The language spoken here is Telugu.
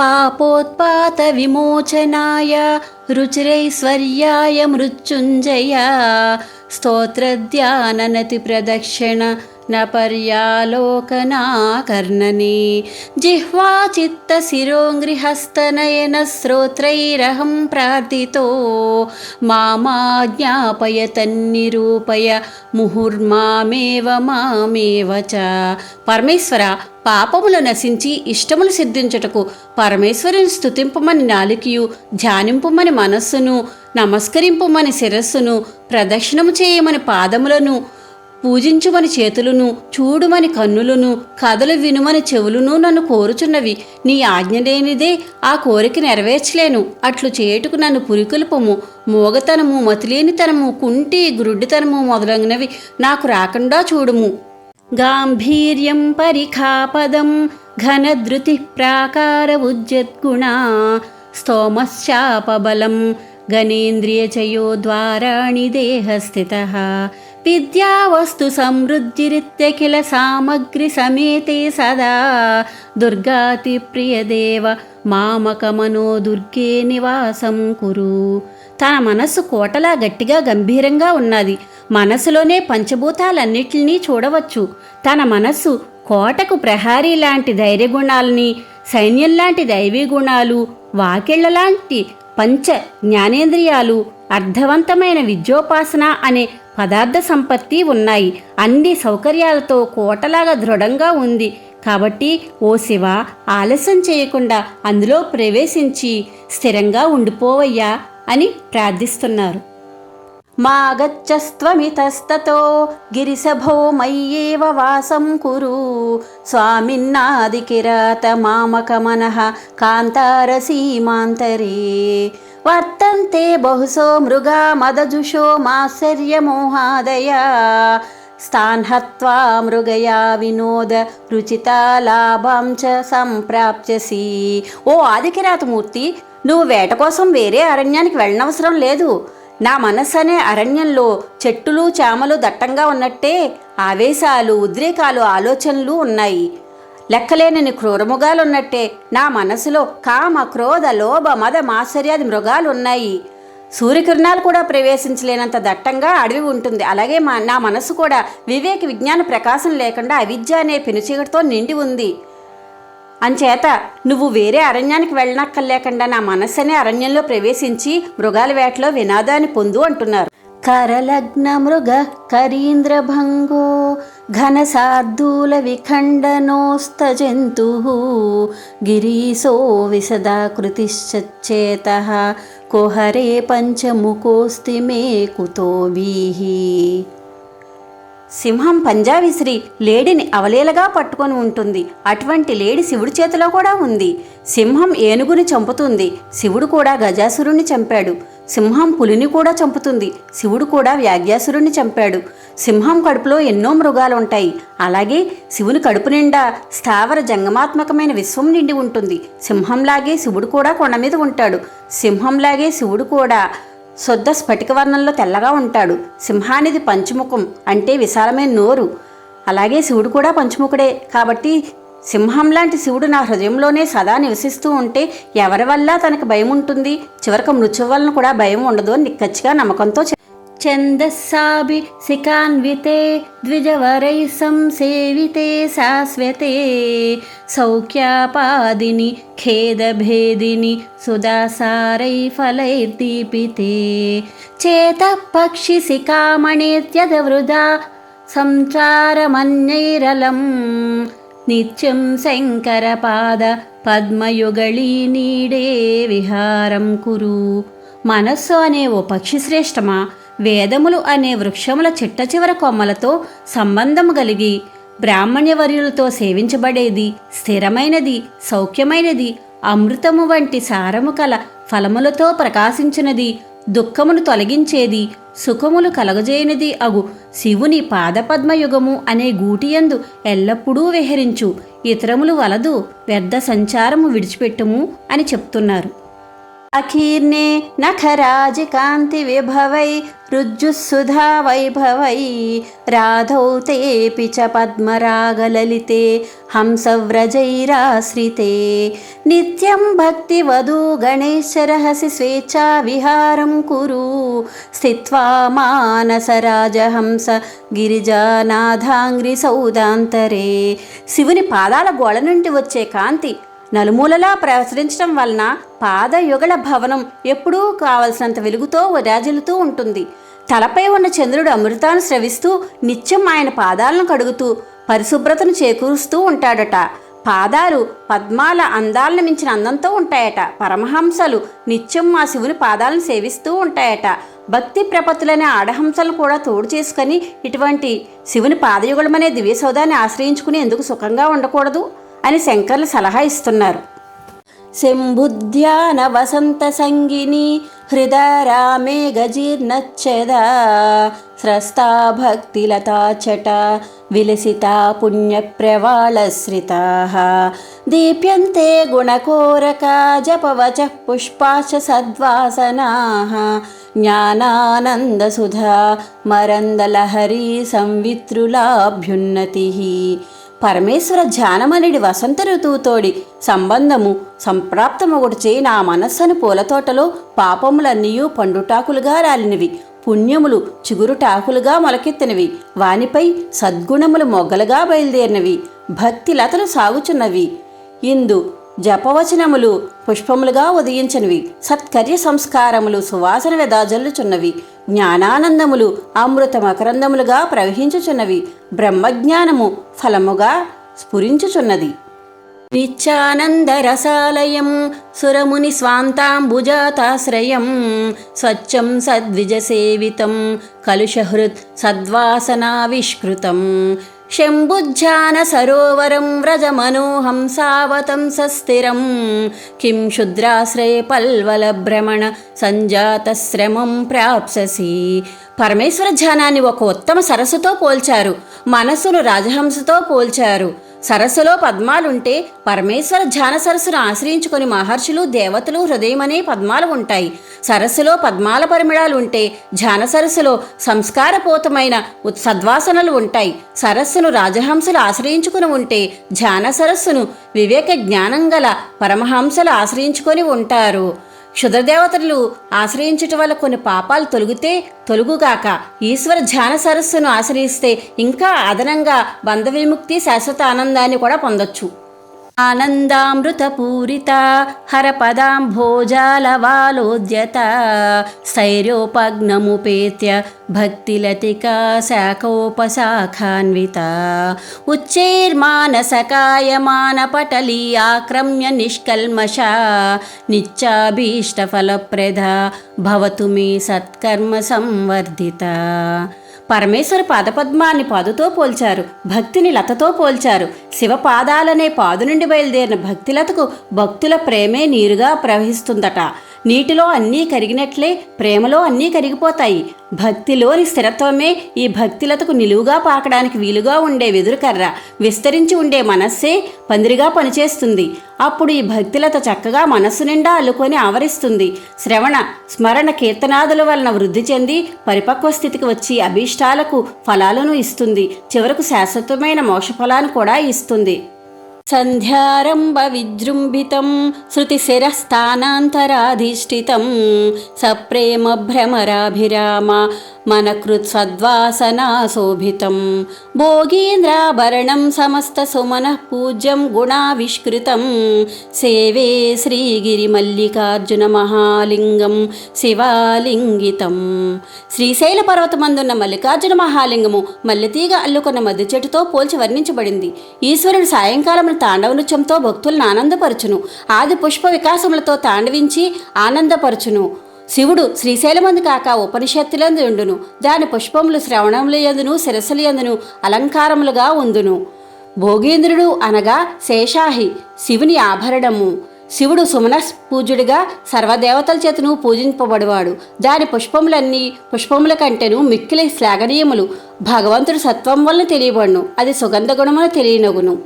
पापोत्पातविमोचनाय रुचिरैश्वर्याय मृत्युञ्जय स्तोत्रध्याननतिप्रदक्षिण न पर्यालोकनाकर्णने जिह्वा चित्तशिरोङ्घ्रिहस्तनयनस्रोत्रैरहं प्रार्थितो मामाज्ञापय तन्निरूपय ముహుర్మామేవ మామేవ చ పరమేశ్వర పాపములు నశించి ఇష్టములు సిద్ధించుటకు పరమేశ్వరుని స్తుతింపమని నాలికయు ధ్యానింపుమని మనస్సును నమస్కరింపుమని శిరస్సును ప్రదక్షిణము చేయమని పాదములను పూజించుమని చేతులను చూడుమని కన్నులను కథలు వినుమని చెవులను నన్ను కోరుచున్నవి. నీ ఆజ్ఞ లేనిదే ఆ కోరిక నెరవేర్చలేను. అట్లు చేయుటకు నన్ను పురికొల్పము. మోగతనము మతిలేనితనము కుంటి గురుడ్డితనము మొదలగునవి నాకు రాకుండా చూడుము. గాంభీర్యం పరిఖాపదం ఘనధృతి ప్రాకార ఉజ్జద్గుణ స్తోమశ్చాపబలం గణేంద్రియచయో ద్వారాణి దేహస్థిత. విద్యావస్తు సమృద్ధిరిత్యఖిల సామగ్రి సమేతే సదా. దుర్గాతి ప్రియదేవ మామకమనో దుర్గే నివాసం కురు. తన మనస్సు కోటలా గట్టిగా గంభీరంగా ఉన్నది. మనసులోనే పంచభూతాలన్నిటినీ చూడవచ్చు. తన మనస్సు కోటకు ప్రహారీ లాంటి ధైర్యగుణాలని సైన్యం లాంటి దైవీ గుణాలు వాకిళ్ళ లాంటి పంచ జ్ఞానేంద్రియాలు అర్థవంతమైన విద్యోపాసన అనే పదార్థ సంపత్తి ఉన్నాయి. అన్ని సౌకర్యాలతో కోటలాగా దృఢంగా ఉంది. కాబట్టి ఓ శివ ఆలస్యం చేయకుండా అందులో ప్రవేశించి స్థిరంగా ఉండిపోవయ్యా అని ప్రార్థిస్తున్నారు. మా గచ్చస్త్వమితస్తతో గిరిసభో మయ్యేవ వాసం కురు. స్వామిన్నాది కిరాత మామకమనః కాంతారసీమాంతరే. వర్తంతే బహుశో మృగా మదజుషో మాశ్చర్యమోహాదయా స్థాన్ హత్వా మృగయా వినోద రుచితా లాభం చ సంప్రాప్స్యసి ఓ ఆదికిరాతమూర్తి నువ్వు వేట కోసం వేరే అరణ్యానికి వెళ్ళనవసరం లేదు. నా మనస్సు అనే అరణ్యంలో చెట్టులు చేమలు దట్టంగా ఉన్నట్టే ఆవేశాలు ఉద్రేకాలు ఆలోచనలు ఉన్నాయి. లెక్కలేనని క్రూరముగాలు ఉన్నట్టే నా మనసులో కామ క్రోధ లోభ మద మాశ్చర్యాది మృగాలు ఉన్నాయి సూర్యకిరణాలు కూడా ప్రవేశించలేనంత దట్టంగా అడవి ఉంటుంది. అలాగే మా నా మనసు కూడా వివేక విజ్ఞాన ప్రకాశం లేకుండా అవిద్య అనే పెనుచీకటితో నిండి ఉంది. అంచేత నువ్వు వేరే అరణ్యానికి వెళ్ళనక్కర్లేకుండా నా మనస్సనే అరణ్యంలో ప్రవేశించి మృగాల వేటలో వినాదాన్ని పొందు అంటున్నారు. కరలగ్న మృగ కరీంద్రభంగో ఘనసార్దూల విఖండనోస్త జంతు గిరీశో విశదాకృతిశ్చేత కుహరే పంచముకోస్తి మే కుతోభీహి సింహం పంజా విసిరి లేడిని అవలేలగా పట్టుకొని ఉంటుంది. అటువంటి లేడి శివుడి చేతిలో కూడా ఉంది. సింహం ఏనుగుని చంపుతుంది. శివుడు కూడా గజాసురుణ్ణి చంపాడు. సింహం పులిని కూడా చంపుతుంది. శివుడు కూడా వ్యాగ్యాసురుణ్ణి చంపాడు. సింహం కడుపులో ఎన్నో మృగాలు ఉంటాయి అలాగే శివుని కడుపు నిండా స్థావర జంగమాత్మకమైన విశ్వం నిండి ఉంటుంది. సింహంలాగే శివుడు కూడా కొండ మీద ఉంటాడు. సింహంలాగే శివుడు కూడా శుద్ధ స్ఫటిక వర్ణంలో తెల్లగా ఉంటాడు. సింహానిది పంచముఖం అంటే విశాలమైన నోరు. అలాగే శివుడు కూడా పంచముఖుడే. కాబట్టి సింహం లాంటి శివుడు నా హృదయంలోనే సదా నివసిస్తూ ఉంటే ఎవరి వల్ల తనకు భయం ఉంటుంది చివరికి మృత్యు వలన కూడా భయం ఉండదు అని నిక్కచ్చిగా నమ్మకంతో చె- ఛందస్సాభి శిఖాన్వితే ద్విజవరై సంసేవితే శాశ్వతే సౌఖ్యాపాదిని ఖేదభేదిని సుదాసారై ఫలైర్దీపితే చేత పక్షి శిఖామణేత్యద వృధా సంచారమన్యైరలం నిత్యం శంకరపాద పద్మయుగళీ నీడే విహారం కురు మనస్సు అనే ఓ పక్షి శ్రేష్టమా వేదములు అనే వృక్షముల చిట్ట చివర కొమ్మలతో సంబంధము కలిగి బ్రాహ్మణ్యవర్యులతో సేవించబడేది స్థిరమైనది సౌఖ్యమైనది అమృతము వంటి సారము కల ఫలములతో ప్రకాశించినది దుఃఖమును తొలగించేది సుఖములు కలగజేయనిది అగు శివుని పాదపద్మయుగము అనే గూటియందు ఎల్లప్పుడూ విహరించు ఇతరములు వలదు వ్యర్థ సంచారము విడిచిపెట్టుము అని చెప్తున్నారు. అకీర్ణే నఖరాజికాంతి విభవై రుజ్జుసుధా వైభవై రాధౌ తేపి చ పద్మరాగలలితే హంసవ్రజైరాశ్రితే. నిత్యం భక్తివధూ గణేశరహసి స్వేచ్ఛా విహారం కురు స్థిత్వా మానసరాజహంస గిరిజానాథాంగ్రి సౌదాంతరే. శివుని పాదాల గోడ నుండి వచ్చే కాంతి నలుమూలలా ప్రసరించడం వలన పాదయుగల భవనం ఎప్పుడూ కావలసినంత వెలుగుతో రాజిల్లుతూ ఉంటుంది. తలపై ఉన్న చంద్రుడు అమృతాన్ని స్రవిస్తూ నిత్యం ఆయన పాదాలను కడుగుతూ పరిశుభ్రతను చేకూరుస్తూ ఉంటాడట. పాదాలు పద్మాల అందాలను మించిన అందంతో ఉంటాయట. పరమహంసలు నిత్యం మా శివుని పాదాలను సేవిస్తూ ఉంటాయట. భక్తి ప్రపత్తులనే ఆడహంసలను కూడా తోడు చేసుకొని ఇటువంటి శివుని పాదయుగళమనే దివ్య సౌదాన్ని ఆశ్రయించుకుని ఎందుకు సుఖంగా ఉండకూడదు? అని శంకర్లు సలహా ఇస్తున్నారు. శంభుధ్యాన వసంత సంగిని హృదరామే గజీర్నచ్చద స్రస్తా భక్తిలతా చట విలసితా పుణ్యప్రవాళశ్రితా. దీప్యంతే గుణకోరక జపవచ పుష్పాశ సద్వాసనా. జ్ఞానానందసుధా మరందలహరీ సంవిత్రులాభ్యున్నతి పరమేశ్వర ధ్యానమనిడి వసంత ఋతువుతోడి సంబంధము సంప్రాప్తమొకటిచే నా మనస్సును పూలతోటలో పాపములన్నీయూ పండుటాకులుగా రాలినవి. పుణ్యములు చిగురుటాకులుగా మొలకెత్తినవి. వానిపై సద్గుణములు మొగ్గలుగా బయలుదేరినవి. భక్తి లతలు సాగుచున్నవి. ఇందు జపవచనములు పుష్పములుగా ఉదయించినవి. సత్కర్య సంస్కారములు సువాసన వెదాజల్లుచున్నవి జ్ఞానానందములు అమృత మకరందములుగా ప్రవహించుచున్నవి. బ్రహ్మజ్ఞానము ఫలముగా స్ఫురించుచున్నది. నిత్యానందరసాలయం సురముని స్వాంతాంబుజాతాశ్రయం. స్వచ్ఛం సద్విజసేవితం కలుషహృత్ సద్వాసనావిష్కృతం. శంభుజ్జాన సరోవరం వ్రజమనోహం సావతం సస్థిరం. కిం శుద్రాశ్రయ పల్వల భ్రమణ సంజాతశ్రమం ప్రాప్ససి. పరమేశ్వర ధ్యానాన్ని ఒక ఉత్తమ సరస్సుతో పోల్చారు. మనస్సును రాజహంసతో పోల్చారు. సరస్సులో పద్మాలుంటే పరమేశ్వర ధ్యాన సరస్సును ఆశ్రయించుకొని మహర్షులు దేవతలు హృదయమనే పద్మాలు ఉంటాయి. సరస్సులో పద్మాల పరిమిళాలు ఉంటే ధ్యాన సరస్సులో సంస్కారపూతమైన ఉత్- సద్వాసనలు ఉంటాయి. సరస్సును రాజహంసలు ఆశ్రయించుకుని ఉంటే ధ్యాన సరస్సును వివేక జ్ఞానం గల పరమహంసలు ఆశ్రయించుకొని ఉంటారు. క్షుద్రదేవతలు ఆశ్రయించుట వల్ల కొన్ని పాపాలు తొలగితే తొలుగుగాక. ఈశ్వర ధ్యాన సరస్సును ఆశ్రయిస్తే ఇంకా అదనంగా బంధ విముక్తి శాశ్వత ఆనందాన్ని కూడా పొందొచ్చు. ఆనందామృతపూరిత హరపదాంభోజాలవాలోద్యత స్థైర్యోపగ్నముపేత్య భక్తిలతికా శాఖోపశాఖాన్విత. ఉచ్చైర్మానసకాయమానపటలీ ఆక్రమ్య నిష్కల్మష నిత్యాభీష్టఫలప్రద భవతు మీ సత్కర్మ సంవర్ధిత. పరమేశ్వర పాదపద్మాన్ని పాదుతో పోల్చారు. భక్తిని లతతో పోల్చారు. శివ పాదాలనే పాదు నుండి బయలుదేరిన భక్తిలతకు భక్తుల ప్రేమే నీరుగా ప్రవహిస్తుందట. నీటిలో అన్నీ కరిగినట్లే ప్రేమలో అన్నీ కరిగిపోతాయి. భక్తిలోని స్థిరత్వమే ఈ భక్తిలతకు నిలువుగా పాకడానికి వీలుగా ఉండే వెదురుకర్ర. విస్తరించి ఉండే మనస్సే పందిరిగా పనిచేస్తుంది. అప్పుడు ఈ భక్తిలత చక్కగా మనస్సు నిండా అల్లుకొని ఆవరిస్తుంది. శ్రవణ స్మరణ కీర్తనాదుల వలన వృద్ధి చెంది పరిపక్వ స్థితికి వచ్చి అభీష్టాలకు ఫలాలను ఇస్తుంది. చివరకు శాశ్వతమైన మోక్ష ఫలాన్ని కూడా ఇస్తుంది. సంధ్యారంభ విజృంభితం శృతిశిరస్థానాంతరాధిష్ఠితం మన భ్రమరాభిరామ మనకృత్ సద్వాసనాశోభితం భోగీంద్రాభరణం సమస్త సుమన పూజ్యం గుణావిష్కృతం. సేవే శ్రీగిరి మల్లికార్జున మహాలింగం శివాలింగితం. శ్రీశైల పర్వతమందున్న మల్లికార్జున మహాలింగము మల్లెతీగ అల్లుకున్న మధ్య చెట్టుతో పోల్చి వర్ణించబడింది. ఈశ్వరుడు సాయంకాలం తాండవ నృత్యంతో భక్తులను ఆనందపరచును. ఆది పుష్ప వికాసములతో తాండవించి ఆనందపరచును. శివుడు శ్రీశైలమందు కాక ఉపనిషత్తులందు ఉండును దాని పుష్పములు శ్రవణములయందును యందును యందును అలంకారములుగా ఉందును. భోగేంద్రుడు అనగా శేషాహి శివుని ఆభరణము. శివుడు సుమన పూజుడిగా సర్వదేవతల చేతను పూజింపబడివాడు. దాని పుష్పములన్నీ పుష్పముల కంటేను మిక్కిలి శ్లాఘనీయములు. భగవంతుడు సత్వం వలన తెలియబడును. అది సుగంధ గుణమున తెలియనగును.